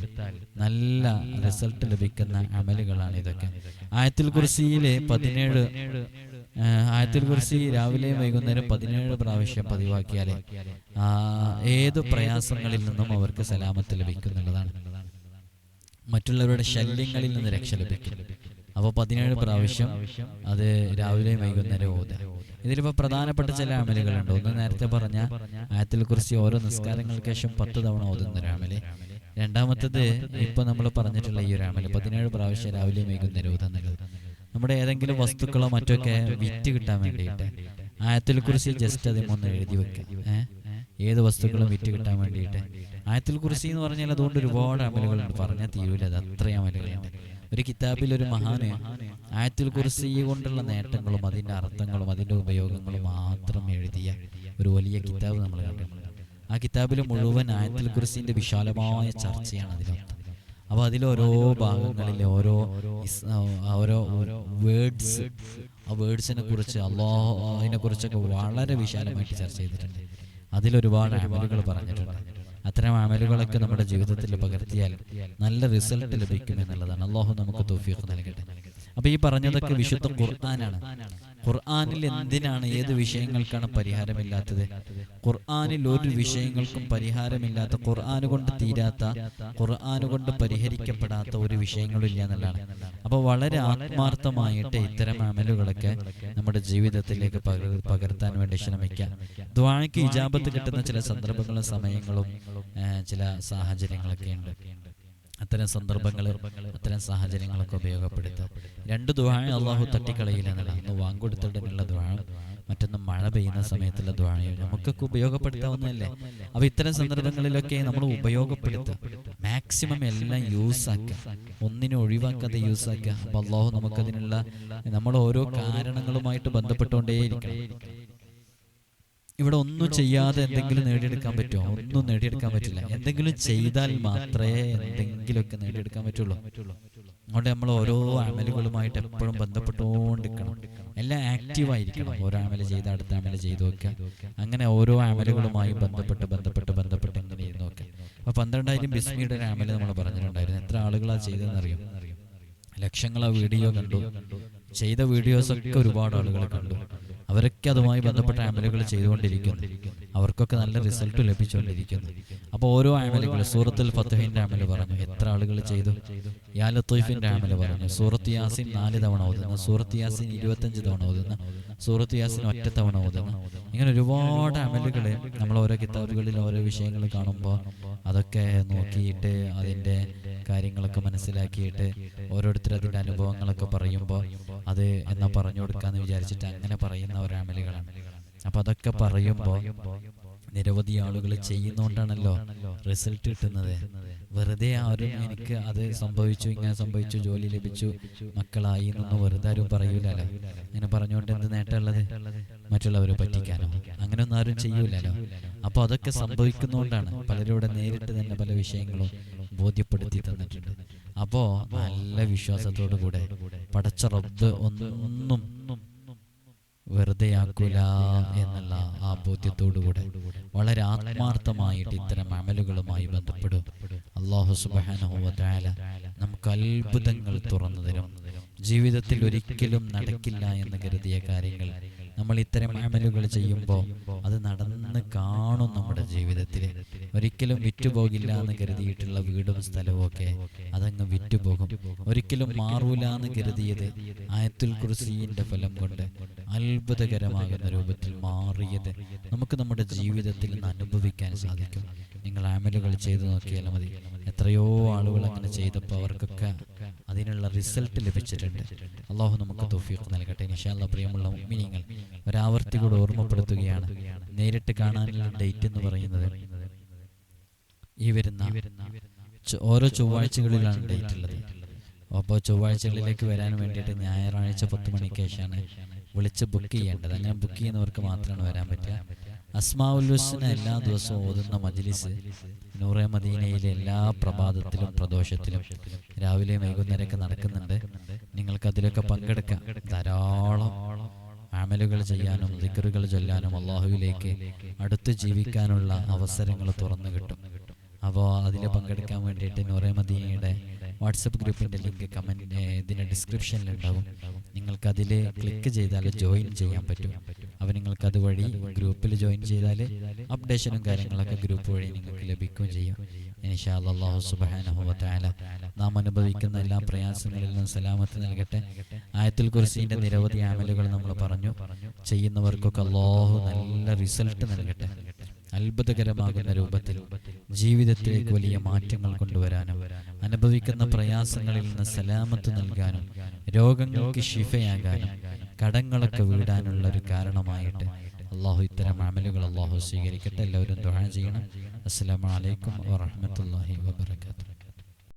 നല്ല റിസൾട്ട് ലഭിക്കുന്ന അമലുകളാണ് ഇതൊക്കെ. ആയത്തിൽ കുറിസിയിലെ പതിനേഴ് ആയത്തിൽ കുറിച്ച് രാവിലെയും വൈകുന്നേരം പതിനേഴ് പ്രാവശ്യം പതിവാക്കിയാലേ ഏത് പ്രയാസങ്ങളിൽ നിന്നും അവർക്ക് സലാമത്ത് ലഭിക്കുന്നുള്ളതാണ്. മറ്റുള്ളവരുടെ ശല്യങ്ങളിൽ നിന്ന് രക്ഷ ലഭിക്കും. അപ്പോൾ പതിനേഴ് പ്രാവശ്യം അത് രാവിലെയും വൈകുന്നേരം ഓതുക. ഇതിലിപ്പോൾ പ്രധാനപ്പെട്ട ചില അമലുകളുണ്ട്. ഒന്ന് നേരത്തെ പറഞ്ഞ ആയത്തിൽ കുറിച്ച് ഓരോ നിസ്കാരങ്ങൾക്ക് ശേഷം പത്ത് തവണ ഓതുന്ന ഒരു അമൽ. രണ്ടാമത്തത് ഇപ്പൊ നമ്മൾ പറഞ്ഞിട്ടുള്ള ഈ ഒരു അമൽ. പതിനേഴ് പ്രാവശ്യം രാവിലെയും വൈകുന്നേരം ഓതുന്നത് നമ്മുടെ ഏതെങ്കിലും വസ്തുക്കളോ മറ്റൊക്കെ വിറ്റ് കിട്ടാൻ വേണ്ടിയിട്ട് ആയത്തിൽ കുറിച്ച് ജസ്റ്റ് അതിൽ ഒന്ന് എഴുതി വെക്കുക ഏത് വസ്തുക്കളും വിറ്റ് കിട്ടാൻ വേണ്ടിയിട്ട്. ആയത്തിൽ കുറിച്ച് എന്ന് പറഞ്ഞാൽ അതുകൊണ്ട് ഒരുപാട് അമലുകളുണ്ട്. പറഞ്ഞാൽ തീരൂല. അത് അത്രയും അമലുകളുണ്ട്. ഒരു കിതാബിൽ ഒരു മഹാന് ആയത്തിൽ കുറിച്ച് കൊണ്ടുള്ള നേട്ടങ്ങളും അതിന്റെ അർത്ഥങ്ങളും അതിന്റെ ഉപയോഗങ്ങളും മാത്രം എഴുതിയ ഒരു വലിയ കിതാബ് നമ്മൾ കണ്ടു ആ കിതാബിൽ മുഴുവൻ ആയത്തിൽ കുറിച്ചിന്റെ വിശാലമായ ചർച്ചയാണ് അതിലൊക്കെ അപ്പൊ അതിലോരോ ഭാഗങ്ങളിൽ ഓരോ ഓരോ വേർഡ്സ് ആ വേർഡ്സിനെ കുറിച്ച് അള്ളാഹ് അതിനെ കുറിച്ചൊക്കെ വളരെ വിശാലമായിട്ട് ചർച്ച ചെയ്തിട്ടുണ്ട്. അതിലൊരുപാട് അമലുകൾ പറഞ്ഞിട്ടുണ്ട്. അത്തരം അമലുകളൊക്കെ നമ്മുടെ ജീവിതത്തിൽ പകർത്തിയാൽ നല്ല റിസൾട്ട് ലഭിക്കും എന്നുള്ളതാണ്. അള്ളാഹു നമുക്ക് തോഫിയൊക്കെ നൽകട്ടെ. അപ്പൊ ഈ പറഞ്ഞതൊക്കെ വിശുദ്ധ ഖുർആനാണ്. ഖുർആനിൽ എന്തിനാണ് ഏത് വിഷയങ്ങൾക്കാണ് പരിഹാരമില്ലാത്തത്? ഖുർആാനിൽ ഒരു വിഷയങ്ങൾക്കും പരിഹാരമില്ലാത്ത ഖുർആൻ കൊണ്ട് തീരാത്ത ഖുർആൻ കൊണ്ട് പരിഹരിക്കപ്പെടാത്ത ഒരു വിഷയങ്ങളും ഇല്ല എന്നുള്ളതാണ്. അപ്പോൾ വളരെ ആത്മാർത്ഥമായിട്ട് ഇത്തരം അമലുകളൊക്കെ നമ്മുടെ ജീവിതത്തിലേക്ക് പകർ പകർത്താൻ വേണ്ടി ശ്രമിക്കാം. ദ്വാഴയ്ക്ക് ഇജാബത്ത് കിട്ടുന്ന ചില സന്ദർഭങ്ങളും സമയങ്ങളും ചില സാഹചര്യങ്ങളൊക്കെ ഉണ്ട്. അത്തരം സന്ദർഭങ്ങൾ അത്തരം സാഹചര്യങ്ങളൊക്കെ ഉപയോഗപ്പെടുത്തുക. രണ്ട് ദ്വാഴ അള്ളാഹു തട്ടിക്കളയില്ല എന്നല്ല. ഒന്ന് വാങ്കൊടുത്തിട്ടുള്ള ദ്വാഴം മറ്റൊന്ന് മഴ പെയ്യുന്ന സമയത്തുള്ള ദ്വാഴയും നമുക്കൊക്കെ ഉപയോഗപ്പെടുത്താവുന്നതല്ലേ? അപ്പൊ ഇത്തരം സന്ദർഭങ്ങളിലൊക്കെ നമ്മൾ ഉപയോഗപ്പെടുത്തുക. മാക്സിമം എല്ലാം യൂസ് ആക്കുക. ഒന്നിനും ഒഴിവാക്കാതെ യൂസ് ആക്കുക. അപ്പൊ അള്ളാഹു നമുക്കതിനുള്ള നമ്മൾ ഓരോ കാരണങ്ങളുമായിട്ട് ബന്ധപ്പെട്ടുകൊണ്ടേയിരിക്കണം. ഇവിടെ ഒന്നും ചെയ്യാതെ എന്തെങ്കിലും നേടിയെടുക്കാൻ പറ്റുമോ? ഒന്നും നേടിയെടുക്കാൻ പറ്റില്ല. എന്തെങ്കിലും ചെയ്താൽ മാത്രമേ എന്തെങ്കിലുമൊക്കെ നേടിയെടുക്കാൻ പറ്റുള്ളൂ. അതുകൊണ്ട് നമ്മൾ ഓരോ അമലുകളുമായിട്ട് എപ്പോഴും ബന്ധപ്പെട്ടുകൊണ്ടിരിക്കണം. എല്ലാം ആക്റ്റീവായിരിക്കണം ഓരോ അമല ചെയ്ത് അടുത്ത അമല ചെയ്ത് നോക്കുക. അങ്ങനെ ഓരോ അമലുകളുമായി ബന്ധപ്പെട്ട് ബന്ധപ്പെട്ട് ബന്ധപ്പെട്ട് ഇങ്ങനെ ചെയ്ത് നോക്കുക. അപ്പൊ പന്ത്രണ്ടായിരം ബിസ്മിയുടെ ഒരു അമൽ നമ്മൾ പറഞ്ഞിട്ടുണ്ടായിരുന്നു. എത്ര ആളുകളാ ചെയ്തതെന്നറിയും ലക്ഷങ്ങളാ വീഡിയോ കണ്ടു. ചെയ്ത വീഡിയോസ് ഒക്കെ ഒരുപാട് ആളുകൾ കണ്ടു. അവരൊക്കെ അതുമായി ബന്ധപ്പെട്ട ആമലുകൾ ചെയ്തുകൊണ്ടിരിക്കുന്നു. അവർക്കൊക്കെ നല്ല റിസൾട്ട് ലഭിച്ചുകൊണ്ടിരിക്കുന്നു. അപ്പോൾ ഓരോ ആമലുകൾ സൂറത്തുൽ ഫത്തഹിന്റെ ആമൽ പറഞ്ഞു. എത്ര ആളുകൾ ചെയ്തു? യാ ആമൽ പറഞ്ഞു. സൂറത്ത് യാസിൻ നാല് തവണ ഓതുന്നു. സൂറത്ത് യാസിൻ ഇരുപത്തഞ്ച് തവണ ഓതുന്നു. സൂറത്ത് യാസിൻ ഒറ്റ തവണ ഓതുന്നു. ഇങ്ങനെ ഒരുപാട് അമലുകൾ നമ്മൾ ഓരോ കിതാബുകളിൽ ഓരോ വിഷയങ്ങൾ കാണുമ്പോൾ അതൊക്കെ നോക്കിയിട്ട് അതിന്റെ കാര്യങ്ങളൊക്കെ മനസ്സിലാക്കിയിട്ട് ഓരോരുത്തർ അതിന്റെ അനുഭവങ്ങളൊക്കെ പറയുമ്പോൾ അത് എന്നാ പറഞ്ഞു കൊടുക്കാന്ന് വിചാരിച്ചിട്ട് അങ്ങനെ പറയുന്ന ഒരു അമലുകളാണ്. അപ്പൊ അതൊക്കെ പറയുമ്പോൾ നിരവധി ആളുകൾ ചെയ്യുന്നോണ്ടാണല്ലോ റിസൾട്ട് കിട്ടുന്നത്. വെറുതെ ആരും എനിക്ക് അത് സംഭവിച്ചു ഇങ്ങനെ സംഭവിച്ചു ജോലി ലഭിച്ചു മക്കളായി എന്നൊന്നും വെറുതെ ആരും പറയൂലല്ലോ. അങ്ങനെ പറഞ്ഞുകൊണ്ട് എന്ത് നേട്ടമുള്ളത് മറ്റുള്ളവരെ പറ്റിക്കാനോ? അങ്ങനെയൊന്നും ആരും ചെയ്യൂലല്ലോ. അപ്പൊ അതൊക്കെ സംഭവിക്കുന്നോണ്ടാണ് ഇവിടെ നേരിട്ട് തന്നെ പല വിഷയങ്ങളും ബോധ്യപ്പെടുത്തി തന്നിട്ടുണ്ട്. അപ്പോ നല്ല വിശ്വാസത്തോടു കൂടെ പടച്ച റബ്ബ് ഒന്നും വെറുതെയാക്കൂല എന്നുള്ള ആ ബോധ്യത്തോടുകൂടെ വളരെ ആത്മാർത്ഥമായിട്ട് ഇത്തരം അമലുകളുമായി ബന്ധപ്പെടും. അള്ളാഹു സുബാനുഭവത്തായ നമുക്ക് അത്ഭുതങ്ങൾ തുറന്നു തരും. ജീവിതത്തിൽ ഒരിക്കലും നടക്കില്ല എന്ന് കരുതിയ കാര്യങ്ങൾ നമ്മൾ ഇത്തരം അമലുകൾ ചെയ്യുമ്പോൾ അത് നടന്ന് കാണും നമ്മുടെ ജീവിതത്തിൽ. ഒരിക്കലും വിറ്റുപോകില്ല എന്ന് കരുതിയിട്ടുള്ള വീടും സ്ഥലവും ഒക്കെ അതങ്ങ് വിറ്റുപോകും. ഒരിക്കലും മാറൂല എന്ന് കരുതിയത് ആയത്തുൽ കുർസീന്റെ ഫലം കൊണ്ട് അത്ഭുതകരമാകുന്ന രൂപത്തിൽ മാറിയത് നമുക്ക് നമ്മുടെ ജീവിതത്തിൽ നിന്ന് അനുഭവിക്കാൻ സാധിക്കും. നിങ്ങൾ ആമലുകൾ ചെയ്തു നോക്കിയാൽ മതി. എത്രയോ ആളുകൾ അങ്ങനെ ചെയ്തപ്പോൾ അവർക്കൊക്കെ അതിനുള്ള റിസൾട്ട് ലഭിച്ചിട്ടുണ്ട്. അള്ളാഹു നമുക്ക് തോഫീഖ് നൽകട്ടെ. നിഷാല്ല പ്രിയമുള്ള മിനിങ്ങൾ ഒരാവർത്തി കൂടെ ഓർമ്മപ്പെടുത്തുകയാണ്. നേരിട്ട് കാണാനുള്ള ഡേറ്റ് എന്ന് പറയുന്നത് ഈ വരുന്ന ഓരോ ചൊവ്വാഴ്ചകളിലാണ് ഡേറ്റ് ഉള്ളത്. അപ്പോൾ ചൊവ്വാഴ്ചകളിലേക്ക് വരാൻ വേണ്ടിയിട്ട് ഞായറാഴ്ച പത്ത് മണിക്ക് ശേഷമാണ് വിളിച്ച് ബുക്ക് ചെയ്യേണ്ടത്. അങ്ങനെ ബുക്ക് ചെയ്യുന്നവർക്ക് മാത്രമാണ് വരാൻ പറ്റുക. അസ്മാഉൽ ഹുസ്ന എല്ലാ ദിവസവും ഓതുന്ന മജ്ലിസ് നൂറെ മദീനയിലെ എല്ലാ പ്രഭാതത്തിലും പ്രദോഷത്തിലും രാവിലെയും വൈകുന്നേരമൊക്കെ നടക്കുന്നുണ്ട്. നിങ്ങൾക്ക് അതിലൊക്കെ പങ്കെടുക്കാം. ധാരാളം ആമലുകൾ ചെയ്യാനും ദിക്കറുകൾ ചൊല്ലാനും അള്ളാഹുവിലേക്ക് അടുത്ത് ജീവിക്കാനുള്ള അവസരങ്ങൾ തുറന്നു കിട്ടും. അപ്പോൾ അതിൽ പങ്കെടുക്കാൻ വേണ്ടിയിട്ട് നൂറെ മദീനയുടെ വാട്സപ്പ് ഗ്രൂപ്പിന്റെ ലിങ്ക് കമന്റ് ഇതിന്റെ ഡിസ്ക്രിപ്ഷനിലുണ്ടാവും. നിങ്ങൾക്ക് അതിൽ ക്ലിക്ക് ചെയ്താൽ ജോയിൻ ചെയ്യാൻ പറ്റും. അപ്പോൾ നിങ്ങൾക്ക് അതുവഴി ഗ്രൂപ്പിൽ ജോയിൻ ചെയ്താൽ അപ്ഡേഷനും കാര്യങ്ങളൊക്കെ ഗ്രൂപ്പ് വഴി നിങ്ങൾക്ക് ലഭിക്കുകയും ചെയ്യും. നാം അനുഭവിക്കുന്ന എല്ലാ പ്രയാസങ്ങളിൽ നിന്നും സലാമത്ത് നൽകട്ടെ. ആയത്തിൽ കുറിച്ചിന്റെ നിരവധി ആമലുകൾ നമ്മൾ പറഞ്ഞു. ചെയ്യുന്നവർക്കൊക്കെ അള്ളാഹു നല്ല റിസൾട്ട് നൽകട്ടെ. അത്ഭുതകരമാകുന്ന രൂപത്തിൽ ജീവിതത്തിലേക്ക് വലിയ മാറ്റങ്ങൾ കൊണ്ടുവരാനും അനുഭവിക്കുന്ന പ്രയാസങ്ങളിൽ നിന്ന് സലാമത്ത് നൽകാനും രോഗങ്ങൾക്ക് ശിഫയാകാനും കടങ്ങളൊക്കെ വീടാനുള്ള ഒരു കാരണമായിട്ട് അള്ളാഹു ഇത്തരം അമലുകൾ അള്ളാഹു സ്വീകരിക്കട്ടെ എല്ലാവരും ദുആ ചെയ്യണം. അസ്സലാമു അലൈക്കും വറഹ്മത്തുള്ളാഹി വബറകാതുഹു.